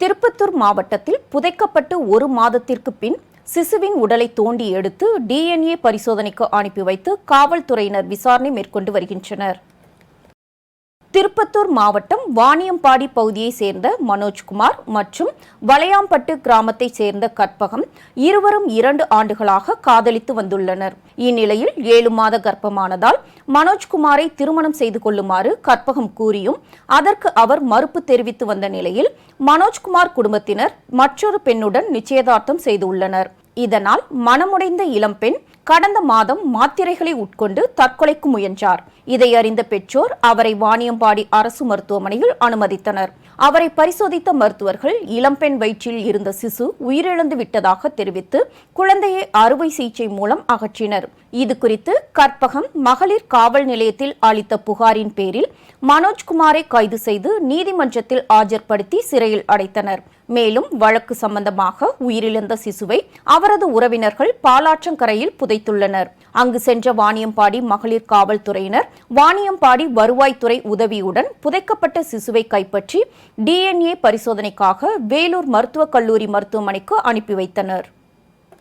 திருப்பத்தூர் மாவட்டத்தில் புதைக்கப்பட்டு ஒரு மாதத்திற்கு பின் சிசுவின் உடலை தோண்டி எடுத்து டிஎன்ஏ பரிசோதனைக்கு அனுப்பி வைத்து காவல்துறையினர் விசாரணை மேற்கொண்டு வருகின்றனர். திருப்பத்தூர் மாவட்டம் வாணியம்பாடி பகுதியைச் சேர்ந்த மனோஜ்குமார் மற்றும் வளையாம்பட்டு கிராமத்தைச் சேர்ந்த கற்பகம் இருவரும் இரண்டு ஆண்டுகளாக காதலித்து வந்துள்ளனர். இந்நிலையில் ஏழு மாத கர்ப்பமானதால் மனோஜ்குமாரை திருமணம் செய்து கொள்ளுமாறு கற்பகம் கூறியும் அதற்கு அவர் மறுப்பு தெரிவித்து வந்த நிலையில் மனோஜ்குமார் குடும்பத்தினர் மற்றொரு பெண்ணுடன் நிச்சயதார்த்தம் செய்துள்ளனர். இதனால் மனமுடைந்த இளம்பெண் கடந்த மாதம் மாத்திரைகளை உட்கொண்டு தற்கொலைக்கு முயன்றார். இதை அறிந்த பெற்றோர் அவரை வாணியம்பாடி அரசு மருத்துவமனையில் அனுமதித்தனர். அவரை பரிசோதித்த மருத்துவர்கள் இளம்பெண் வயிற்றில் இருந்த சிசு உயிரிழந்து விட்டதாக தெரிவித்து குழந்தையை அறுவை சிகிச்சை மூலம் அகற்றினர். இது குறித்து கற்பகம் மகளிர் காவல் நிலையத்தில் அளித்த புகாரின் பேரில் மனோஜ்குமாரை கைது செய்து நீதிமன்றத்தில் ஆஜர்படுத்தி சிறையில் அடைத்தனர். மேலும் வழக்கு சம்பந்தமாக உயிரிழந்த சிசுவை அவரது உறவினர்கள் பாலாற்றங்கரையில் புதைத்துள்ளனர். அங்கு சென்ற வாணியம்பாடி மகளிர் காவல்துறையினர் வாணியம்பாடி வருவாய்த்துறை உதவியுடன் புதைக்கப்பட்ட சிசுவை கைப்பற்றி டிஎன்ஏ பரிசோதனைக்காக வேலூர் மருத்துவக் கல்லூரி மருத்துவமனைக்கு அனுப்பி வைத்தனர்.